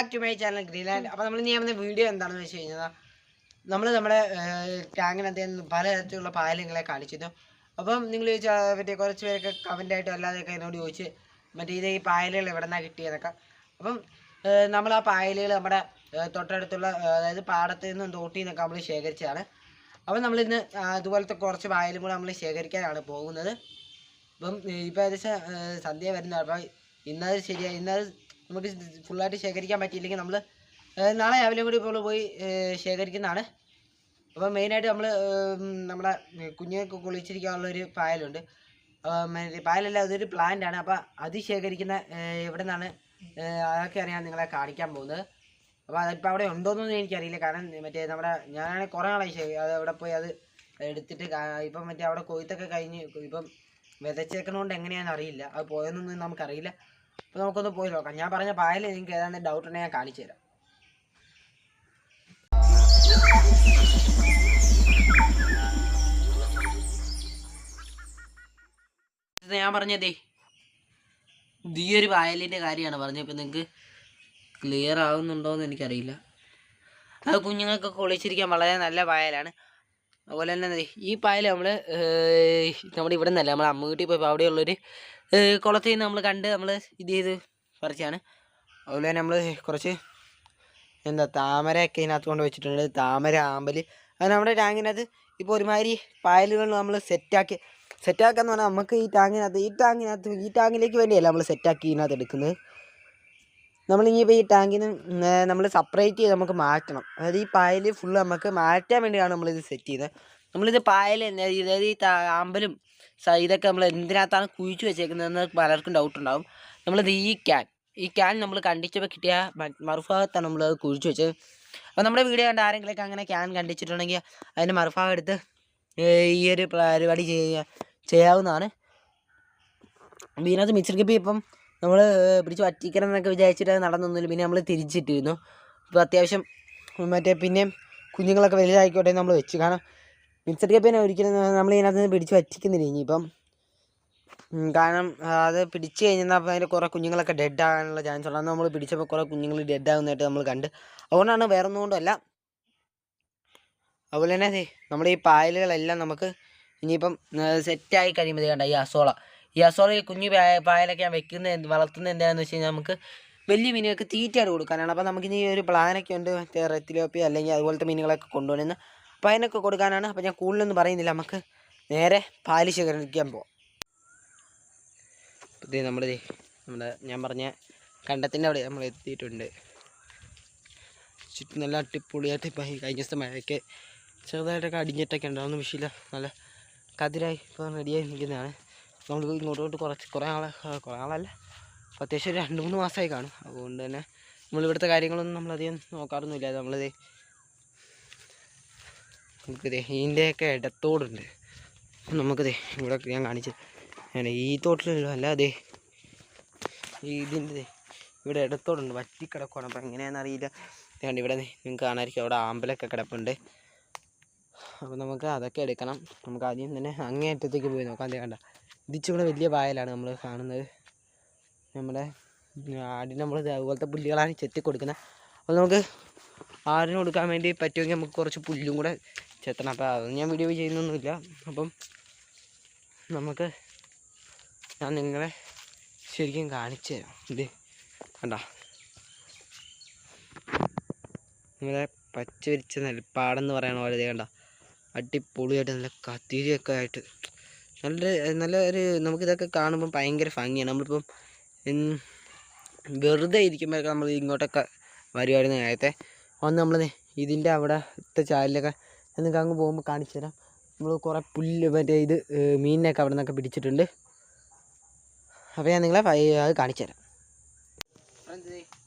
Back to my channel Greenland അപ്പോൾ നമ്മൾ ഇനി ചെയ്യുന്ന വീഡിയോ എന്താണെന്ന് വെച്ച് കഴിഞ്ഞാൽ നമ്മൾ നമ്മുടെ ടാങ്കിനകത്ത് പലതരത്തിലുള്ള പായലുകളെ കാണിച്ചിരുന്നു. അപ്പം നിങ്ങൾ ചോദിച്ചാൽ മറ്റേ കുറച്ച് പേരൊക്കെ കമന്റ് അല്ലാതെ അല്ലാതെയൊക്കെ എന്നോട് ചോദിച്ച് മറ്റേ ഇത് ഈ പായലുകൾ എവിടെ നിന്നാണ് കിട്ടിയതൊക്കെ അപ്പം നമ്മൾ ആ പായലുകൾ നമ്മുടെ തൊട്ടടുത്തുള്ള അതായത് പാടത്ത് നിന്നും തോട്ടിൽ നിന്നൊക്കെ നമ്മൾ ശേഖരിച്ചതാണ്. അപ്പം നമ്മളിന്ന് ഇന്ന് ഇതുപോലത്തെ കുറച്ച് പായലും കൂടെ നമ്മൾ ശേഖരിക്കാനാണ് പോകുന്നത്. അപ്പം ഇപ്പം ഏകദേശം സന്ധ്യ വരുന്ന. അപ്പം ഇന്നത് ശരിയായി ഇന്നത് നമുക്ക് ഫുള്ളായിട്ട് ശേഖരിക്കാൻ പറ്റിയില്ലെങ്കിൽ നമ്മൾ നാളെ രാവിലെ കൂടി ഇപ്പോൾ പോയി ശേഖരിക്കുന്നതാണ്. അപ്പോൾ മെയിനായിട്ട് നമ്മൾ നമ്മുടെ കുഞ്ഞുങ്ങൾക്ക് കുളിച്ചിരിക്കാനുള്ള ഒരു പായലുണ്ട്. പായലല്ല അതൊരു പ്ലാന്റ് ആണ്. അപ്പോൾ അത് ശേഖരിക്കുന്ന എവിടെ നിന്നാണ് ഏഹ്, അതൊക്കെ അറിയാൻ നിങ്ങളെ കാണിക്കാൻ പോകുന്നത്. അപ്പോൾ അതിപ്പോൾ അവിടെ ഉണ്ടോയെന്നൊന്നും എനിക്കറിയില്ല. കാരണം മറ്റേ നമ്മുടെ ഞാനാണെങ്കിൽ കുറേ നാളായി അത് അവിടെ പോയി അത് എടുത്തിട്ട് ഇപ്പം മറ്റേ അവിടെ കൊയ്ത്തൊക്കെ കഴിഞ്ഞ് ഇപ്പം വിതച്ചേക്കണോണ്ട് എങ്ങനെയാണെന്ന് അറിയില്ല. അത് പോയെന്നൊന്നും നമുക്കറിയില്ല. അപ്പോൾ നമുക്കൊന്ന് പോയി നോക്കാം. ഞാൻ പറഞ്ഞ പായൽ നിങ്ങൾക്ക് ഏതാണ്ട് ഡൗട്ട് ഞാൻ കാണിച്ചു തരാം. ഞാൻ പറഞ്ഞതേ ഈ ഒരു പായലിന്റെ കാര്യമാണ് പറഞ്ഞത്. ഇപ്പം നിങ്ങൾക്ക് ക്ലിയർ ആവുന്നുണ്ടോയെന്ന് എനിക്കറിയില്ല. അത് കുഞ്ഞുങ്ങൾക്കൊക്കെ ഒളിച്ചിരിക്കാൻ വളരെ നല്ല പായലാണ്. അതുപോലെ തന്നെ ഈ പായൽ നമ്മൾ നമ്മുടെ ഇവിടെ നിന്നല്ല നമ്മൾ അമ്മ വീട്ടിൽ പോയപ്പോൾ അവിടെയുള്ളൊരു കുളത്തിൽ നിന്ന് നമ്മൾ കണ്ട് നമ്മൾ ഇത് ചെയ്ത് പറിച്ചാണ്. അതുപോലെ തന്നെ നമ്മൾ കുറച്ച് എന്താ താമരയൊക്കെ ഇതിനകത്ത് കൊണ്ട് വെച്ചിട്ടുണ്ട്. താമര ആമ്പൽ അത് നമ്മുടെ ടാങ്കിനകത്ത് ഇപ്പോൾ ഒരുമാതിരി പായലുകൾ നമ്മൾ സെറ്റാക്കി സെറ്റാക്കാന്ന് പറഞ്ഞാൽ നമുക്ക് ഈ ടാങ്കിനകത്ത് ഈ ടാങ്കിനകത്ത് ഈ ടാങ്കിലേക്ക് വേണ്ടിയല്ല നമ്മൾ സെറ്റാക്കി ഇതിനകത്ത് എടുക്കുന്നത്. നമ്മളിനിയിപ്പോൾ ഈ ടാങ്കിന് നമ്മൾ സെപ്പറേറ്റ് ചെയ്ത് നമുക്ക് മാറ്റണം. അതായത് ഈ പായൽ ഫുള്ള് നമുക്ക് മാറ്റാൻ വേണ്ടിയാണ് നമ്മളിത് സെറ്റ് ചെയ്തത്. നമ്മളിത് പായൽ അതായത് ഈ ആമ്പലും ഇതൊക്കെ നമ്മൾ എന്തിനകത്താണ് കുഴിച്ചു വെച്ചേക്കുന്നതെന്ന് പലർക്കും ഡൗട്ട് ഉണ്ടാവും. നമ്മളിത് ഈ ക്യാൻ ഈ ക്യാൻ നമ്മൾ കണ്ടിച്ചപ്പോൾ കിട്ടിയ മറുഭാഗത്താണ് നമ്മൾ കുഴിച്ച് വെച്ചത്. അപ്പോൾ നമ്മുടെ വീഡിയോ കണ്ട ആരെങ്കിലുമൊക്കെ അങ്ങനെ ക്യാൻ കണ്ടിച്ചിട്ടുണ്ടെങ്കിൽ അതിന്റെ മറുഭാഗം എടുത്ത് ഈ ഒരു പരിപാടി ചെയ്യുക ചെയ്യാവുന്നതാണ്. അപ്പോൾ ഇതിനകത്ത് കപ്പി ഇപ്പം നമ്മൾ പിടിച്ച് വറ്റിക്കണം എന്നൊക്കെ വിചാരിച്ചിട്ട് നടന്നൊന്നുമില്ല. പിന്നെ നമ്മൾ തിരിച്ചിട്ടിരുന്നു. ഇപ്പോൾ അത്യാവശ്യം മറ്റേ പിന്നെയും കുഞ്ഞുങ്ങളൊക്കെ വലുതായിക്കോട്ടെ നമ്മൾ വെച്ചു. കാരണം മിക്സർ കപ്പിനെ ഒരിക്കലും നമ്മൾ ഇതിനകത്ത് നിന്ന് പിടിച്ച് വറ്റിക്കുന്നില്ല ഇനിയിപ്പം. കാരണം അത് പിടിച്ച് കഴിഞ്ഞാൽ അപ്പോൾ അതിന്റെ കുറേ കുഞ്ഞുങ്ങളൊക്കെ ഡെഡ് ആകാനുള്ള ചാൻസ് അന്ന് നമ്മൾ പിടിച്ചപ്പോൾ കുറേ കുഞ്ഞുങ്ങൾ ഡെഡ് ആകുന്നതായിട്ട് നമ്മൾ കണ്ട്. അതുകൊണ്ടാണ് വേറെ ഒന്നും കൊണ്ടല്ല അതുപോലെ തന്നെ അതെ നമ്മുടെ ഈ പായലുകളെല്ലാം നമുക്ക് ഇനിയിപ്പം സെറ്റായി കഴിയുമ്പോൾ കണ്ട ഈ അസോള. ഈ അസോള ഈ കുഞ്ഞു പായ- പായലൊക്കെ ഞാൻ വെക്കുന്നത് എന്ത് വളർത്തുന്നത് എന്താണെന്ന് വെച്ച് കഴിഞ്ഞാൽ നമുക്ക് വലിയ മീനുകൾക്ക് തീറ്റയായിട്ട് കൊടുക്കാനാണ്. അപ്പോൾ നമുക്കിനി ഒരു പ്ലാനൊക്കെ ഉണ്ട് റെത്തിലോപ്പി അല്ലെങ്കിൽ അതുപോലത്തെ മീനുകളൊക്കെ കൊണ്ടുവരുന്നത് അപ്പോൾ കൊടുക്കാനാണ്. അപ്പോൾ ഞാൻ കൂടുതലൊന്നും പറയുന്നില്ല. നമുക്ക് നേരെ പാൽ ശേഖരിക്കാൻ പോവാം. ഇത് നമ്മൾ നമ്മുടെ ഞാൻ പറഞ്ഞ കണ്ടത്തിന്റെ അവിടെ നമ്മൾ എത്തിയിട്ടുണ്ട്. ചുറ്റും നല്ല അടിപൊളിയായിട്ട് ഇപ്പം കഴിഞ്ഞ ദിവസത്തെ മഴയൊക്കെ ചെറുതായിട്ടൊക്കെ അടിഞ്ഞിട്ടൊക്കെ ഉണ്ടാവുന്ന. വിഷയമില്ല നല്ല കതിരായി ഇപ്പോൾ റെഡിയായി നിൽക്കുന്നതാണ്. നമ്മൾ ഇങ്ങോട്ടോട്ട് കുറച്ച് കുറേ ആളെ കുറേ ആളല്ല. അത്യാവശ്യം രണ്ട് മൂന്ന് മാസമായി കാണും. അതുകൊണ്ട് തന്നെ നമ്മളിവിടുത്തെ കാര്യങ്ങളൊന്നും നമ്മളധികം നോക്കാറൊന്നുമില്ല. നമ്മളിത് നമുക്കിത് ഇതിന്റെയൊക്കെ ഇടത്തോടുണ്ട്. നമുക്കിത് ഇവിടെ ഞാൻ കാണിച്ച് ഞാൻ ഈ തോട്ടിലുള്ള അല്ല അതെ ഇതിന്റെ ഇവിടെ ഇടത്തോടുണ്ട്. വറ്റി കിടക്കുവാണ്. അപ്പം എങ്ങനെയാണെന്ന് അറിയില്ല. അതുകൊണ്ട് ഇവിടെ നിങ്ങൾക്ക് കാണാതിരിക്കും അവിടെ ആമ്പലൊക്കെ കിടപ്പുണ്ട്. അപ്പോൾ നമുക്ക് അതൊക്കെ എടുക്കണം. നമുക്ക് ആദ്യം തന്നെ അങ്ങേ അറ്റത്തേക്ക് പോയി നോക്കാം. അതേ കണ്ട. ഇതിച്ചിവിടെ വലിയ പായലാണ് നമ്മൾ കാണുന്നത്. നമ്മുടെ ആടിന് നമ്മൾ അതുപോലത്തെ പുല്ലുകളാണ് ചെത്തി കൊടുക്കുന്നത് അപ്പോൾ നമുക്ക് ആടിന് കൊടുക്കാൻ വേണ്ടി പറ്റുമെങ്കിൽ നമുക്ക് കുറച്ച് പുല്ലും കൂടെ ചെത്തണം അപ്പോൾ അതൊന്നും ഞാൻ വീഡിയോ ചെയ്യുന്നൊന്നുമില്ല. അപ്പം നമുക്ക് ഞാൻ നിങ്ങളെ ശരിക്കും കാണിച്ചു തരാം. ഇത് കണ്ട? നിങ്ങളെ പച്ച വിരിച്ച നെൽപ്പാടെന്ന് പറയണ പോലെ കണ്ട? അടിപൊളിയായിട്ട് നല്ല കത്തിരിയൊക്കെ ആയിട്ട്. നല്ല നല്ല ഒരു നമുക്കിതൊക്കെ കാണുമ്പോൾ ഭയങ്കര ഭംഗിയാണ്. നമ്മളിപ്പം വെറുതെ ഇരിക്കുമ്പോഴൊക്കെ നമ്മൾ ഇങ്ങോട്ടൊക്കെ വരുമായിരുന്നു നേരത്തെ. ഒന്ന് നമ്മൾ ഇതിന്റെ അവിടെ ഇത്ത എന്നൊക്കെ അങ്ങ് പോകുമ്പോൾ കാണിച്ചു തരാം. നമ്മൾ കുറേ പുല്ല് മറ്റേ ഇത് ഏർ, മീനിനൊക്കെ അവിടെ നിന്നൊക്കെ പിടിച്ചിട്ടുണ്ട്. അപ്പോൾ ഞാൻ നിങ്ങളെ അത് കാണിച്ചു തരാം.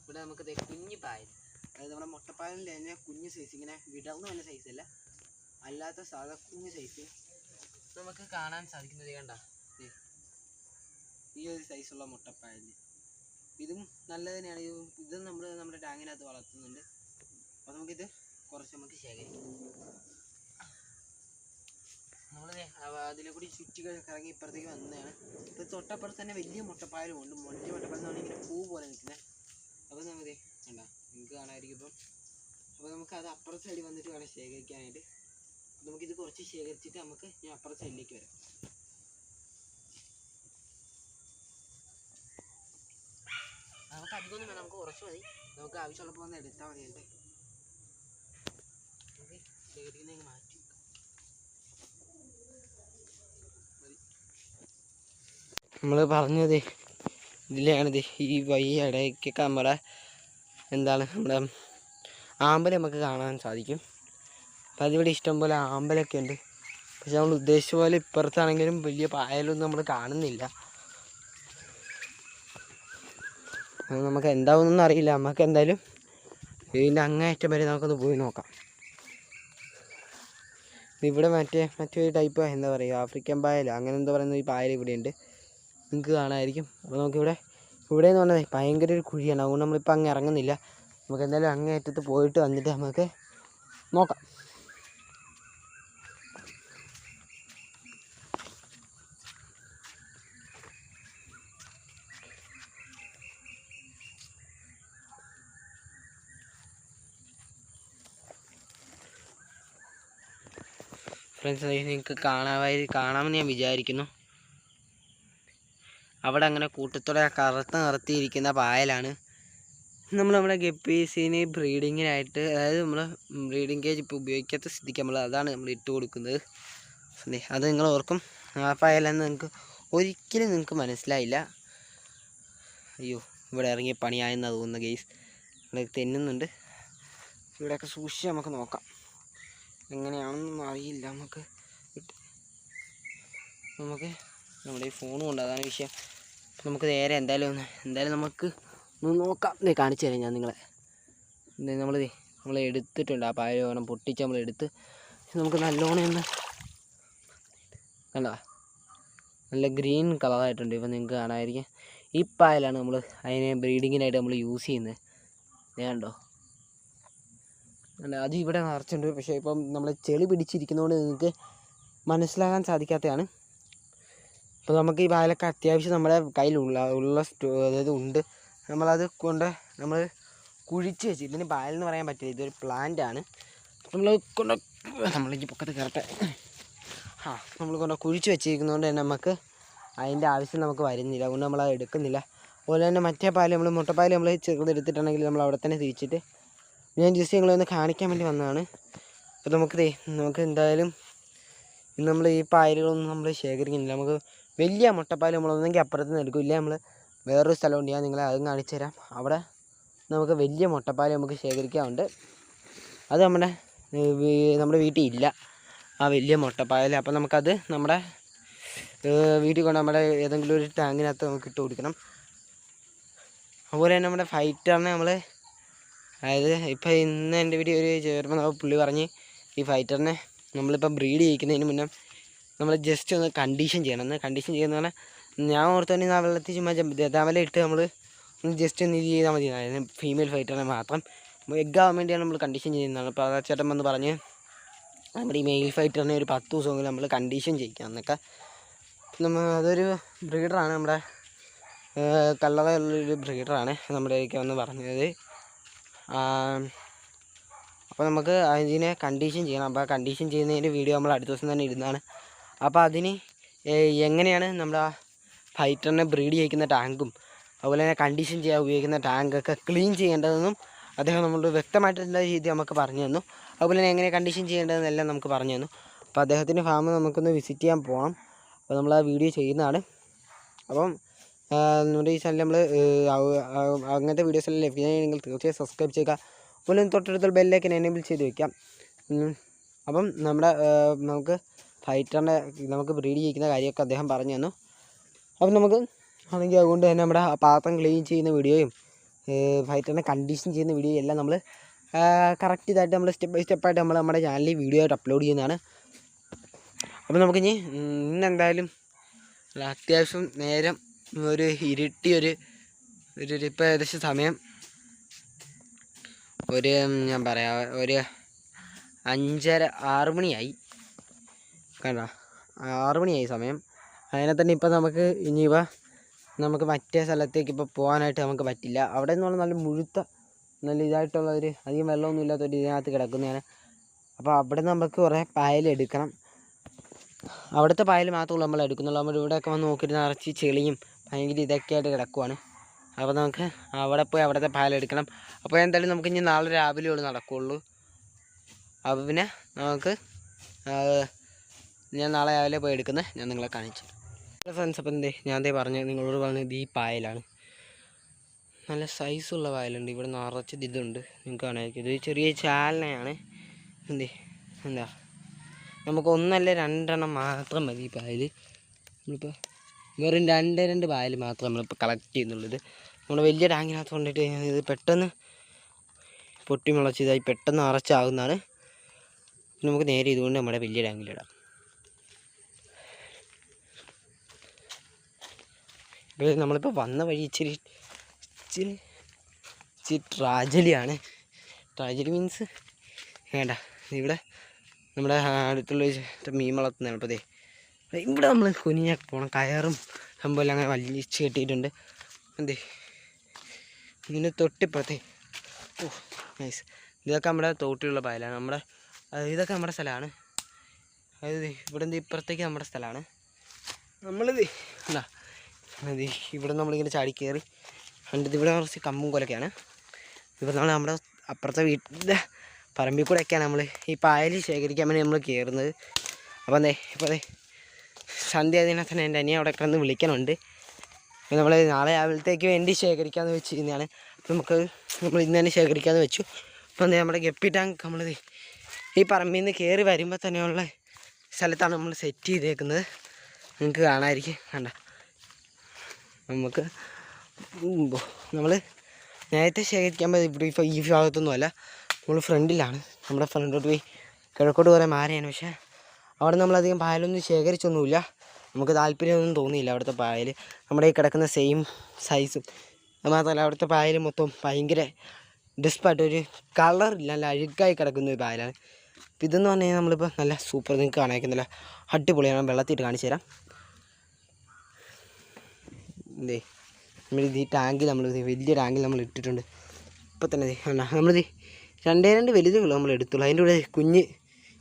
ഇവിടെ നമുക്ക് കുഞ്ഞു പായൽ. അതായത് നമ്മുടെ മുട്ടപ്പായലിന്റെ തന്നെ കുഞ്ഞു സൈസ് ഇങ്ങനെ വിടർന്നു സൈസ് അല്ല. അല്ലാത്ത സാധാ കുഞ്ഞു സൈസ് നമുക്ക് കാണാൻ സാധിക്കുന്നത് കണ്ട. ഈ ഒരു സൈസുള്ള മുട്ടപ്പായൽ ഇതും നല്ല തന്നെയാണ്. ഇത് നമ്മൾ നമ്മുടെ ടാങ്കിനകത്ത് വളർത്തുന്നുണ്ട്. അപ്പോൾ നമുക്കിത് കുറച്ച് നമുക്ക് ശേഖരിക്കാം. നമ്മൾ അതിലെ കൂടി ചുറ്റി കറങ്ങി ഇപ്പുറത്തേക്ക് വന്നതാണ്. ഇപ്പോൾ തൊട്ടപ്പുറത്ത് തന്നെ വലിയ മുട്ടപ്പായലും ഉണ്ട് വലിയ മുട്ടപ്പാലം എന്ന് ഇങ്ങനെ പൂ പോലെ നിൽക്കുന്നത് അപ്പോൾ നമുക്ക് വേണ്ട നിങ്ങൾക്ക് കാണാമായിരിക്കും ഇപ്പം. അപ്പോൾ നമുക്ക് അത് അപ്പുറ സൈഡിൽ വന്നിട്ട് വേണം ശേഖരിക്കാനായിട്ട്. നമുക്കിത് കുറച്ച് ശേഖരിച്ചിട്ട് നമുക്ക് ഞാൻ അപ്പുറ സൈഡിലേക്ക് വരാം. നമുക്ക് അധികമൊന്നും വേണം നമുക്ക് കുറച്ച് മതി. നമുക്ക് ആവശ്യമുള്ളപ്പോൾ വന്ന് എടുത്താൽ മതി എന്റെ മാറ്റി. നമ്മൾ പറഞ്ഞത് ഇതിലാണിത്. ഈ വഴി ഇടയ്ക്കൊക്കെ നമ്മുടെ എന്താണ് നമ്മുടെ ആമ്പൽ നമുക്ക് കാണാൻ സാധിക്കും. അപ്പം അതിവിടെ ഇഷ്ടംപോലെ ആമ്പലൊക്കെ ഉണ്ട്. പക്ഷെ നമ്മൾ ഉദ്ദേശിച്ച പോലെ ഇപ്പുറത്താണെങ്കിലും വലിയ പായലൊന്നും നമ്മൾ കാണുന്നില്ല. നമുക്ക് എന്താവുന്നൊന്നും അറിയില്ല. നമുക്ക് എന്തായാലും ഇതിന്റെ അങ്ങേറ്റം വരെ നമുക്കൊന്ന് പോയി നോക്കാം. ഇവിടെ മറ്റേ മറ്റൊരു ടൈപ്പ് എന്താ പറയുക ആഫ്രിക്കൻ പായൽ അങ്ങനെ എന്താ പറയുന്ന ഈ പായൽ ഇവിടെ ഉണ്ട് നിങ്ങൾക്ക് കാണാമായിരിക്കും അപ്പോൾ നമുക്കിവിടെ ഇവിടെ എന്ന് പറഞ്ഞാൽ ഭയങ്കര ഒരു കുഴിയാണ്. അതുകൊണ്ട് നമ്മളിപ്പോൾ അങ്ങ് ഇറങ്ങുന്നില്ല. നമുക്ക് എന്തായാലും അങ്ങേറ്റത്ത് പോയിട്ട് വന്നിട്ട് നമുക്ക് നോക്കാം. ഫ്രണ്ട്സ് നിങ്ങൾക്ക് കാണാമായി കാണാമെന്ന് ഞാൻ വിചാരിക്കുന്നു. അവിടെ അങ്ങനെ കൂട്ടത്തോടെ കറുത്ത് നിർത്തിയിരിക്കുന്ന പായലാണ്. നമ്മൾ നമ്മുടെ ഗപ്പീസിന് ബ്രീഡിങ്ങിനായിട്ട് അതായത് നമ്മൾ ബ്രീഡിങ് കേജ് ഇപ്പോൾ ഉപയോഗിക്കാത്ത സ്ഥിതിക്ക് നമ്മൾ അതാണ് നമ്മൾ ഇട്ട് കൊടുക്കുന്നത്. അത് നിങ്ങൾ ഓർക്കും. ആ പായലെന്ന് നിങ്ങൾക്ക് ഒരിക്കലും നിങ്ങൾക്ക് മനസ്സിലായില്ല. അയ്യോ ഇവിടെ ഇറങ്ങിയ പണിയായെന്ന് തോന്നുന്നു ഗെയ്സ് ഇവിടെ തെന്നുന്നുണ്ട്. ഇവിടെയൊക്കെ സൂക്ഷിച്ച് നമുക്ക് നോക്കാം. എങ്ങനെയാണെന്നൊന്നും അറിയില്ല. നമുക്ക് നമുക്ക് നമ്മുടെ ഈ ഫോണും ഉണ്ട്. അതാണ് വിഷയം. നമുക്ക് നേരെ എന്തായാലും ഒന്ന് എന്തായാലും നമുക്ക് ഒന്ന് നോക്കാം. ദേ കാണിച്ചു തരാം ഞാൻ നിങ്ങളെ. നമ്മൾ നമ്മൾ എടുത്തിട്ടുണ്ട് ആ പായ ഓണം പൊട്ടിച്ച് നമ്മൾ എടുത്ത്. നമുക്ക് നല്ലോണം ഒന്ന് കണ്ട? നല്ല ഗ്രീൻ കളറായിട്ടുണ്ട്. ഇപ്പം നിങ്ങൾക്ക് കാണാതിരിക്കാം ഈ പായലാണ് നമ്മൾ അതിനെ ബ്രീഡിങ്ങിനായിട്ട് നമ്മൾ യൂസ് ചെയ്യുന്നത്. കണ്ടോ? അല്ല അത് ഇവിടെ നിറച്ചുണ്ട് പക്ഷേ ഇപ്പം നമ്മൾ ചെളി പിടിച്ചിരിക്കുന്നതുകൊണ്ട് നിങ്ങൾക്ക് മനസ്സിലാകാൻ സാധിക്കാത്തതാണ്. അപ്പോൾ നമുക്ക് ഈ പായലൊക്കെ അത്യാവശ്യം നമ്മുടെ കയ്യിലുള്ള ഉള്ള സ്റ്റോ അതായത് ഉണ്ട്. നമ്മളത് കൊണ്ട് നമ്മൾ കുഴിച്ച് വെച്ച് ഇതിന് എന്ന് പറയാൻ പറ്റില്ല ഇതൊരു പ്ലാന്റ് ആണ്. നമ്മൾ കൊണ്ട് ഈ പൊക്കത്ത് കയറട്ടെ. ആ നമ്മൾ കൊണ്ട് കുഴിച്ച് വെച്ചിരിക്കുന്നതുകൊണ്ട് തന്നെ നമുക്ക് അതിന്റെ ആവശ്യം നമുക്ക് വരുന്നില്ല. അതുകൊണ്ട് അത് എടുക്കുന്നില്ല. അതുപോലെ തന്നെ മറ്റേ പാൽ നമ്മൾ മുട്ടപ്പാൽ നമ്മൾ ചെറുതെടുത്തിട്ടുണ്ടെങ്കിൽ നമ്മൾ അവിടെ തന്നെ തിരിച്ചിട്ട് ഞാൻ ജസ്റ്റ് നിങ്ങളെ ഒന്ന് കാണിക്കാൻ വേണ്ടി വന്നതാണ്. അപ്പോൾ നമുക്ക് നമുക്ക് എന്തായാലും നമ്മൾ ഈ പായലുകളൊന്നും നമ്മൾ ശേഖരിക്കുന്നില്ല. നമുക്ക് വലിയ മുട്ടപ്പാൽ നമ്മൾ ഒന്നെങ്കിൽ അപ്പുറത്ത് നിന്ന് എടുക്കും ഇല്ല നമ്മൾ വേറൊരു സ്ഥലമുണ്ട്. ഞാൻ നിങ്ങളെ അതും കാണിച്ചു തരാം. അവിടെ നമുക്ക് വലിയ മുട്ടപ്പാൽ നമുക്ക് ശേഖരിക്കാറുണ്ട് അത് നമ്മുടെ നമ്മുടെ വീട്ടിൽ ഇല്ല. ആ വലിയ മുട്ടപ്പായൽ അപ്പം നമുക്കത് നമ്മുടെ വീട്ടിൽ കൊണ്ട് നമ്മുടെ ഏതെങ്കിലും ഒരു ടാങ്കിനകത്ത് നമുക്ക് ഇട്ട് കൊടുക്കണം. അതുപോലെ തന്നെ നമ്മുടെ ഫൈറ്ററിനെ നമ്മൾ അതായത് ഇപ്പോൾ ഇന്ന് എന്റെ വീട്ടിൽ ഒരു ചേർമ്മ പുള്ളി പറഞ്ഞ് ഈ ഫൈറ്ററിനെ നമ്മളിപ്പോൾ ബ്രീഡ് ചെയ്യിക്കുന്നതിന് മുന്നേ നമ്മൾ ജസ്റ്റ് ഒന്ന് കണ്ടീഷൻ ചെയ്യണം. എന്ന് കണ്ടീഷൻ ചെയ്യുന്ന പറഞ്ഞാൽ ഞാൻ ഓർത്തോണ്ടി ആ വെള്ളത്തിൽ ചുമ്മാ തവല ഇട്ട് നമ്മൾ ഒന്ന് ജസ്റ്റ് ഒന്ന് ഇത് ചെയ്താൽ മതി. ഫീമെയിൽ ഫൈറ്ററിനെ മാത്രം. എഗ്ഗാവാൻ വേണ്ടിയാണ് നമ്മൾ കണ്ടീഷൻ ചെയ്യുന്നതാണ് അപ്പോൾ ആ ചേട്ടൻ വന്ന് പറഞ്ഞ് നമ്മുടെ ഈ മെയിൽ ഫൈറ്ററിനെ ഒരു പത്ത് ദിവസമെങ്കിലും നമ്മൾ കണ്ടീഷൻ ചെയ്യിക്കാം എന്നൊക്കെ. നമ്മൾ അതൊരു ബ്രീഡറാണ് നമ്മുടെ കള്ളറുള്ളൊരു ബ്രീഡറാണ് നമ്മുടെ ഒക്കെ വന്ന് പറഞ്ഞത്. അപ്പോൾ നമുക്ക് അതിനെ കണ്ടീഷൻ ചെയ്യണം. അപ്പോൾ ആ കണ്ടീഷൻ ചെയ്യുന്നതിന്റെ വീഡിയോ നമ്മൾ അടുത്ത ദിവസം തന്നെ ഇടുന്നതാണ്. അപ്പോൾ അതിന് എങ്ങനെയാണ് നമ്മുടെ ഫൈറ്ററിനെ ബ്രീഡ് ചെയ്യിക്കുന്ന ടാങ്കും അതുപോലെ തന്നെ കണ്ടീഷൻ ചെയ്യാൻ ഉപയോഗിക്കുന്ന ടാങ്കൊക്കെ ക്ലീൻ ചെയ്യേണ്ടതെന്നും അദ്ദേഹം നമ്മളോട് വ്യക്തമായിട്ടുള്ള രീതി നമുക്ക് പറഞ്ഞു തന്നു. അതുപോലെ തന്നെ എങ്ങനെ കണ്ടീഷൻ ചെയ്യേണ്ടതെന്നെല്ലാം നമുക്ക് പറഞ്ഞു തന്നു. അപ്പോൾ അദ്ദേഹത്തിന്റെ ഫാം നമുക്കൊന്ന് വിസിറ്റ് ചെയ്യാൻ പോകണം അപ്പോൾ നമ്മൾ ആ വീഡിയോ ചെയ്യുന്നതാണ്. അപ്പം നമ്മുടെ ഈ ചാനൽ നമ്മൾ അങ്ങനത്തെ വീഡിയോസ് എല്ലാം ലഭിക്കുകയാണെങ്കിൽ തീർച്ചയായും സബ്സ്ക്രൈബ് ചെയ്യുക. അതുപോലെ തൊട്ടടുത്തുള്ള ബെല്ലൈക്കൻ എനേബിൾ ചെയ്ത് വയ്ക്കാം. അപ്പം നമ്മുടെ നമുക്ക് ഫൈറ്ററിന്റെ നമുക്ക് ബ്രീഡ് ചെയ്യിക്കുന്ന കാര്യമൊക്കെ അദ്ദേഹം പറഞ്ഞു തന്നു. അപ്പം നമുക്ക് ആണെങ്കിൽ അതുകൊണ്ട് തന്നെ നമ്മുടെ പാത്രം ക്ലീൻ ചെയ്യുന്ന വീഡിയോയും ഫൈറ്ററിനെ കണ്ടീഷൻ ചെയ്യുന്ന വീഡിയോ എല്ലാം നമ്മൾ കറക്റ്റ് ഇതായിട്ട് നമ്മൾ സ്റ്റെപ്പ് ബൈ സ്റ്റെപ്പായിട്ട് നമ്മൾ നമ്മുടെ ചാനലിൽ വീഡിയോ ആയിട്ട് അപ്ലോഡ് ചെയ്യുന്നതാണ്. അപ്പം നമുക്കിനി ഇന്നെന്തായാലും അത്യാവശ്യം നേരം ഒരു ഇരുട്ടി ഒരു ഒരു ഇപ്പോൾ ഏകദേശം സമയം. ഒരു ഞാൻ പറയാം ഒരു അഞ്ചര ആറ് മണിയായി. കണ്ട. ആറ് മണിയായി സമയം. അതിനെ തന്നെ ഇപ്പം നമുക്ക് ഇനിയിപ്പോൾ നമുക്ക് മറ്റേ സ്ഥലത്തേക്ക് ഇപ്പോൾ പോകാനായിട്ട് നമുക്ക് പറ്റില്ല. അവിടെ നിന്ന് പറഞ്ഞാൽ നല്ല മുഴുത്ത നല്ല ഇതായിട്ടുള്ള ഒരു അധികം വെള്ളമൊന്നും ഇല്ലാത്തൊരു ഇതിനകത്ത് കിടക്കുന്നതാണ്. അപ്പോൾ അവിടെ നമുക്ക് കുറേ പായൽ എടുക്കണം. അവിടുത്തെ പായൽ മാത്രമേ നമ്മൾ എടുക്കുന്നുള്ളൂ. നമ്മൾ ഇവിടെയൊക്കെ വന്ന് നോക്കിയിട്ട് നിറച്ച് ചെളിയും ഭയങ്കര ഇതൊക്കെ ആയിട്ട് കിടക്കുവാണ്. അപ്പോൾ നമുക്ക് അവിടെ പോയി അവിടുത്തെ പായൽ എടുക്കണം. അപ്പോൾ എന്തായാലും നമുക്ക് ഇനി നാളെ രാവിലെ ഉള്ളൂ നടക്കുകയുള്ളൂ. അപ്പോൾ പിന്നെ നമുക്ക് ഞാൻ നാളെ രാവിലെ പോയി എടുക്കുന്നത് ഞാൻ നിങ്ങളെ കാണിച്ചു ഫ്രണ്ട്സ് അപ്പം എന്തേ? ഞാൻ എന്തേ പറഞ്ഞു നിങ്ങളോട് പറഞ്ഞത് ഈ പായലാണ്. നല്ല സൈസുള്ള പായലുണ്ട്. ഇവിടെ നിറച്ച് ഇതുണ്ട്. നിങ്ങൾക്ക് കാണാമായിരിക്കും. ഇത് ചെറിയ ചാലനയാണ്. എന്തേ? എന്താ? നമുക്ക് ഒന്നല്ല രണ്ടെണ്ണം മാത്രം മതി ഈ പായൽ നമ്മളിപ്പോൾ വെറും രണ്ട് രണ്ട് പായൽ മാത്രം നമ്മളിപ്പോൾ കളക്ട് ചെയ്യുന്നുള്ളത് നമ്മുടെ വലിയ ടാങ്കിനകത്ത് കൊണ്ടിട്ട് കഴിഞ്ഞാൽ ഇത് പെട്ടെന്ന് പൊട്ടി മുളച്ച് ഇതായി പെട്ടെന്ന് അറച്ചാകുന്നതാണ് നമുക്ക് നേരെ ഇതുകൊണ്ട് നമ്മുടെ വലിയ ടാങ്കിലിടാം നമ്മളിപ്പോൾ വന്ന വഴി ഇച്ചിരി ഇച്ചിരി ഇച്ചിരി ട്രാജലിയാണ് ട്രാജലി മീൻസ് വേണ്ട. ഇവിടെ നമ്മുടെ അടുത്തുള്ള മീൻ വളർത്തുന്നതാണ് ഇപ്പോൾ അതെ ഇവിടെ നമ്മൾ കുനിഞ്ഞൊക്കെ പോകണം കയറും. സംഭവം അങ്ങനെ വലിച്ച് കെട്ടിയിട്ടുണ്ട്. എന്തേ ഇതിന് തൊട്ടിപ്പുറത്തെ. ഓ നൈസ് ഇതൊക്കെ നമ്മുടെ തോട്ടിലുള്ള പായലാണ്. നമ്മുടെ ഇതൊക്കെ നമ്മുടെ സ്ഥലമാണ്. അതായത് ഇവിടെ ഇപ്പുറത്തേക്ക് നമ്മുടെ സ്ഥലമാണ്. നമ്മളിത് എന്താ ഇവിടെ നമ്മളിങ്ങനെ ചാടി കയറി കണ്ടത് ഇവിടെ കുറച്ച് കമ്പും കൊലൊക്കെയാണ്. ഇവിടെ നമ്മൾ നമ്മുടെ അപ്പുറത്തെ വീട്ടിന്റെ പറമ്പിൽ കൂടെയൊക്കെയാണ് നമ്മൾ ഈ പായൽ ശേഖരിക്കാൻ വേണ്ടി നമ്മൾ കയറുന്നത്. അപ്പോൾ അതെ ഇപ്പോൾ അതെ സന്ധ്യ അതിനെ തന്നെ എന്റെ അനിയ അവിടെ കിടന്ന് വിളിക്കണുണ്ട്. നമ്മൾ നാളെ രാവിലത്തേക്ക് വേണ്ടി ശേഖരിക്കാമെന്ന് വെച്ച് ഇന്നാണ് അപ്പോൾ നമുക്ക് നമ്മൾ ഇന്ന് തന്നെ ശേഖരിക്കാമെന്ന് വെച്ചു. അപ്പോൾ എന്താ നമ്മുടെ ഗപ്പി ടാങ്ക് നമ്മൾ ഈ പറമ്പിൽ നിന്ന് കയറി വരുമ്പോൾ തന്നെയുള്ള സ്ഥലത്താണ് നമ്മൾ സെറ്റ് ചെയ്തേക്കുന്നത്. നിങ്ങൾക്ക് കാണാതിരിക്കും കണ്ട? നമുക്ക് നമ്മൾ നേരത്തെ ശേഖരിക്കാൻ പറ്റും ഇവിടെ ഇപ്പോൾ ഈ ഭാഗത്തൊന്നും അല്ല നമ്മൾ ഫ്രണ്ടിലാണ്. നമ്മുടെ ഫ്രണ്ടോട്ട് പോയി കിഴക്കോട്ട് കുറേ മാറിയാണ് പക്ഷേ അവിടെ നമ്മളധികം പായലൊന്നും ശേഖരിച്ചൊന്നുമില്ല. നമുക്ക് താല്പര്യമൊന്നും തോന്നിയില്ല അവിടുത്തെ പായൽ നമ്മുടെ ഈ കിടക്കുന്ന സെയിം സൈസും മാത്രമല്ല അവിടുത്തെ പായൽ മൊത്തം ഭയങ്കര ഡെസ്പായിട്ട് ഒരു കളറില്ല നല്ല അഴുക്കായി കിടക്കുന്ന ഒരു പായലാണ്. ഇതെന്ന് പറഞ്ഞു കഴിഞ്ഞാൽ നമ്മളിപ്പോൾ നല്ല സൂപ്പർ നിങ്ങൾക്ക് കാണാൻ നല്ല അടിപൊളിയാണ്. വെള്ളത്തിയിട്ട് കാണിച്ചു തരാം. എന്തേ നമ്മളിത് ഈ ടാങ്കിൽ നമ്മൾ വലിയ ടാങ്കിൽ നമ്മൾ ഇട്ടിട്ടുണ്ട്. ഇപ്പം തന്നെ കണ്ടോ നമ്മളിത് രണ്ടേ രണ്ട് വലുതുകളും നമ്മൾ എടുത്തുള്ളൂ. അതിന്റെ കൂടെ കുഞ്ഞ്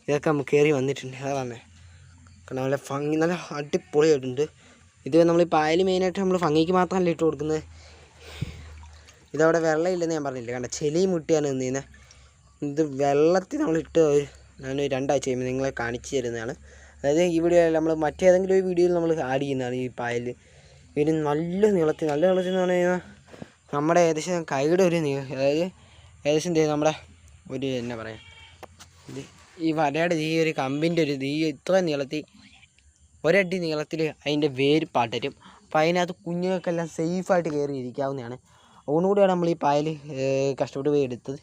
ഇതൊക്കെ നമുക്ക് കയറി വന്നിട്ടുണ്ട്. അതാണ് കാരണം നല്ല ഭംഗി നല്ല അടിപൊളിയായിട്ടുണ്ട് ഇത് നമ്മൾ ഈ പായൽ മെയിനായിട്ട് നമ്മൾ ഭംഗിക്ക് മാത്രമല്ല ഇട്ട് കൊടുക്കുന്നത്. ഇതവിടെ വെള്ളമില്ലെന്ന് ഞാൻ പറഞ്ഞില്ല? കണ്ട ചെളി മുട്ടിയാണ് നിന്നിരുന്നത് ഇത് വെള്ളത്തിൽ നമ്മളിട്ട് ഒരു ഞാൻ രണ്ടാഴ്ച കഴിയുമ്പോൾ നിങ്ങളെ കാണിച്ചു തരുന്നതാണ്. അതായത് ഈ വീഡിയോ നമ്മൾ മറ്റേതെങ്കിലും ഒരു വീഡിയോയിൽ നമ്മൾ ആഡ് ചെയ്യുന്നതാണ് ഈ പായൽ ഇതിന് നല്ല നീളത്തിൽ നല്ല നീളത്തിൽ എന്ന് പറഞ്ഞു കഴിഞ്ഞാൽ നമ്മുടെ ഏകദേശം കൈയുടെ ഒരു നീ അതായത് ഏകദേശം നമ്മുടെ ഒരു എന്നാ പറയാ ഈ വരയുടെ ഈ ഒരു കമ്പിന്റെ ഒരു ഈ ഇത്ര നീളത്തിൽ ഒരടി നീളത്തിൽ അതിന്റെ വേര് പാട്ടരും അപ്പം അതിനകത്ത് കുഞ്ഞുങ്ങൾക്കെല്ലാം സേഫായിട്ട് കയറി ഇരിക്കാവുന്നതാണ്. അതുകൊണ്ടുകൂടിയാണ് നമ്മൾ ഈ പായൽ കഷ്ടപ്പെട്ട് പോയി എടുത്തത്.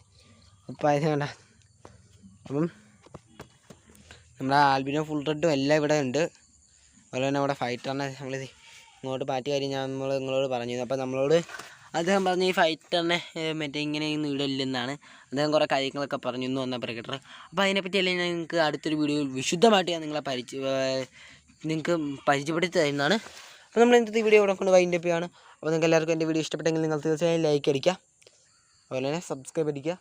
അതിന് വേണ്ട അപ്പം നമ്മുടെ ആൽബിനോ ഫുൾ റെഡും എല്ലാം ഇവിടെ ഉണ്ട്. അതുപോലെ തന്നെ നമ്മുടെ ഫൈറ്ററിനെ ഞങ്ങളിത് ഇങ്ങോട്ട് മാറ്റി കാര്യം ഞാൻ നമ്മൾ നിങ്ങളോട് പറഞ്ഞു അപ്പോൾ നമ്മളോട് അദ്ദേഹം പറഞ്ഞു ഈ ഫൈറ്ററിനെ മറ്റേ ഇങ്ങനെ ഒന്നും ഇടലില്ലെന്നാണ് അദ്ദേഹം കുറേ കാര്യങ്ങളൊക്കെ പറഞ്ഞു എന്ന് വന്ന പ്രകടർ അപ്പോൾ അതിനെപ്പറ്റിയല്ലേ ഞാൻ നിങ്ങൾക്ക് അടുത്തൊരു വീഡിയോയിൽ വിശുദ്ധമായിട്ട് ഞാൻ നിങ്ങളെ പരിചയ നിങ്ങൾക്ക് പരിചയപ്പെടുത്തി തരുന്നതാണ് അപ്പോൾ നമ്മൾ ഇന്നത്തെ വീഡിയോ ഇവിടെ കൊണ്ട് വൈൻഡപ്പ് ചെയ്യാണ് അപ്പോൾ നിങ്ങൾക്ക് എല്ലാവർക്കും എന്റെ വീഡിയോ ഇഷ്ടപ്പെട്ടെങ്കിൽ നിങ്ങൾ തീർച്ചയായും ലൈക്ക് അടിക്കുക. അതുപോലെ തന്നെ സബ്സ്ക്രൈബ് അടിക്കുക.